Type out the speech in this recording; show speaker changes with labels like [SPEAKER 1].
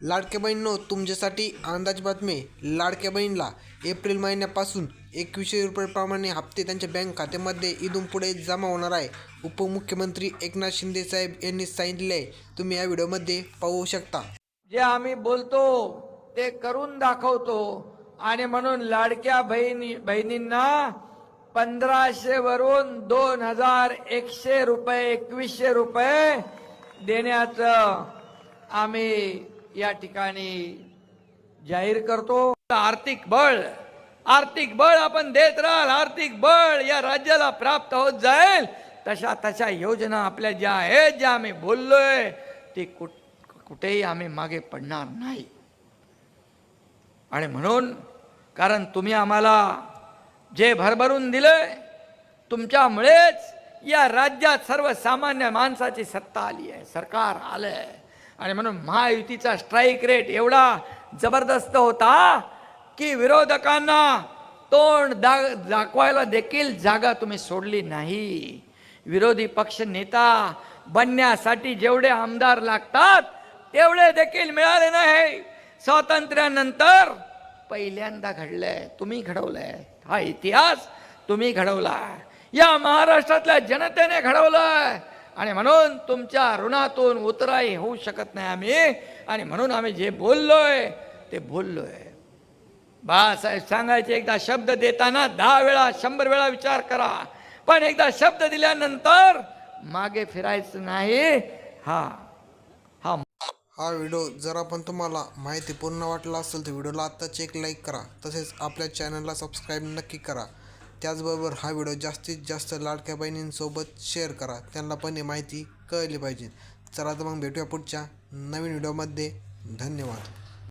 [SPEAKER 1] लाडक्या बहिणीनो तुमच्यासाठी अंदाज बातमी लाडक्या बहिणीला एप्रिल महिन्यापासून एकवीसशे रुपयाप्रमाणे हप्ते त्यांच्या बँक खात्यामध्ये इथून पुढे जमा होणार आहे. उपमुख्यमंत्री एकनाथ शिंदे साहेब यांनी सांगितले आहे तुम्ही या व्हिडिओमध्ये पाहू शकता.
[SPEAKER 2] जे आम्ही बोलतो ते करून दाखवतो. आणि म्हणून लाडक्या बहिणी बहिणींना पंधराशे वरून दोन हजार एकशे रुपये एकवीसशे रुपये देण्याचं आम्ही या ठिकाणी जाहीर करतो. आर्थिक बळ आर्थिक बळ आपण देत राहाल आर्थिक बळ या राज्याला प्राप्त होत जाईल. तशा तशा योजना आपल्या ज्या आहेत ज्या आम्ही बोललोय ते कुठ कुठेही आम्ही मागे पडणार नाही. आणि म्हणून कारण तुम्ही आम्हाला जे भरभरून दिलंय तुमच्यामुळेच या राज्यात सर्वसामान्य माणसाची सत्ता आली आहे सरकार आलंय. आणि म्हणून महायुतीचा स्ट्राईक रेट एवढा जबरदस्त होता की विरोधकांना तोंड दा दाखवायला देखील जागा तुम्ही सोडली नाही. विरोधी पक्ष नेता बनण्यासाठी जेवढे आमदार लागतात तेवढे देखील मिळाले नाही. स्वातंत्र्यानंतर पहिल्यांदा घडलंय तुम्ही घडवलंय. हा इतिहास तुम्ही घडवलाय या महाराष्ट्रातल्या जनतेने घडवलाय. आणि म्हणून तुमच्या ऋणातून उतराई होऊ शकत नाही आम्ही. आणि म्हणून आम्ही जे बोललोय ते बोललोय. बाळासाहेब सांगायचे एकदा शब्द देताना दहा वेळा शंभर वेळा विचार करा. पण एकदा शब्द दिल्यानंतर मागे फिरायचं नाही. हा. हा.
[SPEAKER 1] हा व्हिडिओ जर आपण तुम्हाला माहिती पूर्ण वाटला असेल तर व्हिडिओला आत्ताच एक लाईक करा. तसेच आपल्या चॅनलला सबस्क्राईब नक्की करा. त्याचबरोबर हा व्हिडिओ जास्तीत जास्त लाडक्या बहिणींसोबत शेअर करा. त्यांना पण ही माहिती कळली पाहिजे. चला तर मग भेटूया पुढच्या नवीन व्हिडिओमध्ये. धन्यवाद.